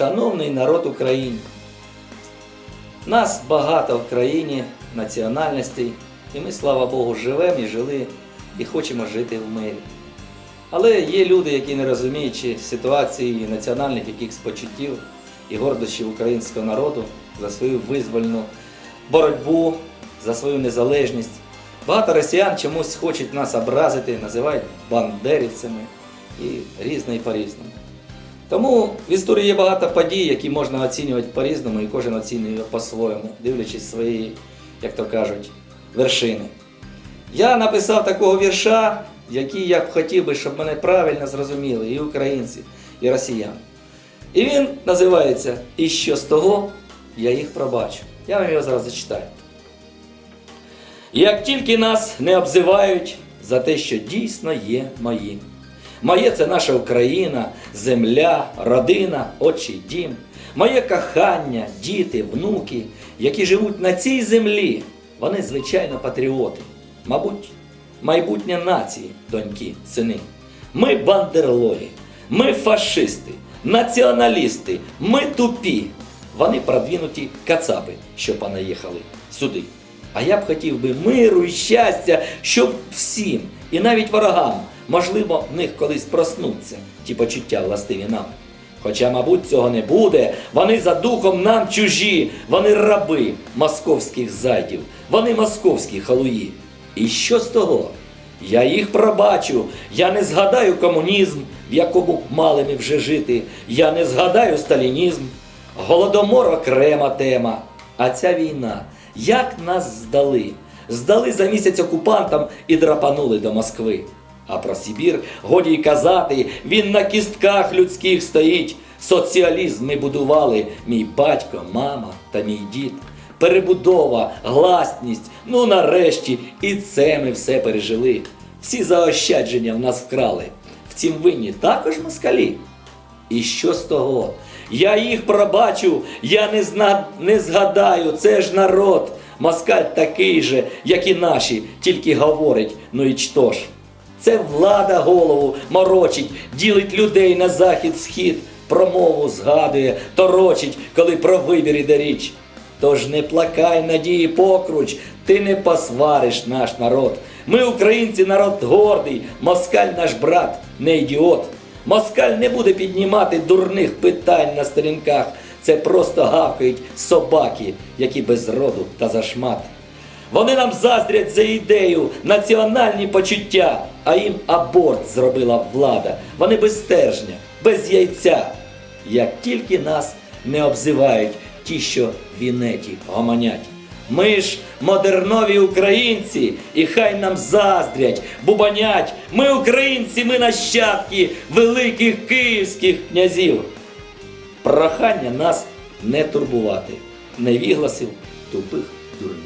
Шановний народ України, нас багато в країні національностей, і ми, слава Богу, живемо і жили і хочемо жити в мирі. Але є люди, які не розуміючи ситуації і національних якихось почуттів і гордощів українського народу за свою визвольну боротьбу, за свою незалежність. Багато росіян чомусь хочуть нас образити, називають бандерівцями і різне і по-різному. Тому в історії є багато подій, які можна оцінювати по-різному, і кожен оцінює по-своєму, дивлячись свої, як то кажуть, вершини. Я написав такого вірша, який я б хотів би, щоб мене правильно зрозуміли і українці, і росіяни. І він називається І що з того, я їх пробачу. Я вам його зараз зачитаю. Як тільки нас не обзивають за те, що дійсно є моїм. Моє це наша Україна, земля, родина, отчий дім, моє кохання, діти, внуки, які живуть на цій землі, вони звичайно патріоти, мабуть, майбутнє нації, доньки, сини. Ми бандерлоги, ми фашисти, націоналісти, ми тупі. Вони продвинуті кацапи, що понаїхали сюди. А я б хотів би миру і щастя, щоб всім, і навіть ворогам, можливо, в них колись проснуться ті почуття властиві нам. Хоча, мабуть, цього не буде, вони за духом нам чужі, вони раби московських зайдів, вони московські халуї. І що з того? Я їх пробачу, я не згадаю комунізм, в якому мали ми вже жити, я не згадаю сталінізм, голодомор окрема тема. А ця війна, як нас здали? Здали за місяць окупантам і драпанули до Москви. А про Сибір годі й казати, він на кістках людських стоїть. Соціалізм ми будували, мій батько, мама та мій дід. Перебудова, гласність, ну нарешті, і це ми все пережили. Всі заощадження в нас вкрали. Втім, винні також москалі. І що з того? Я їх пробачу, я не, зна... не згадаю, це ж народ. Москаль такий же, як і наші, тільки говорить, ну і что ж. Це влада голову морочить, ділить людей на захід, схід, промову згадує, торочить, коли про вибір іде річ. Тож не плакай надії покруч, ти не посвариш наш народ. Ми, українці, народ гордий, москаль наш брат, не ідіот. Москаль не буде піднімати дурних питань на сторінках. Це просто гавкають собаки, які без роду та зашмат. Вони нам заздрять за ідею, національні почуття, а їм аборт зробила влада. Вони без стержня, без яйця. Як тільки нас не обзивають ті, що в інеті гомонять. Ми ж модернові українці, і хай нам заздрять, бубанять. Ми українці, ми нащадки великих київських князів. Прохання нас не турбувати, невігласів тупих дурних.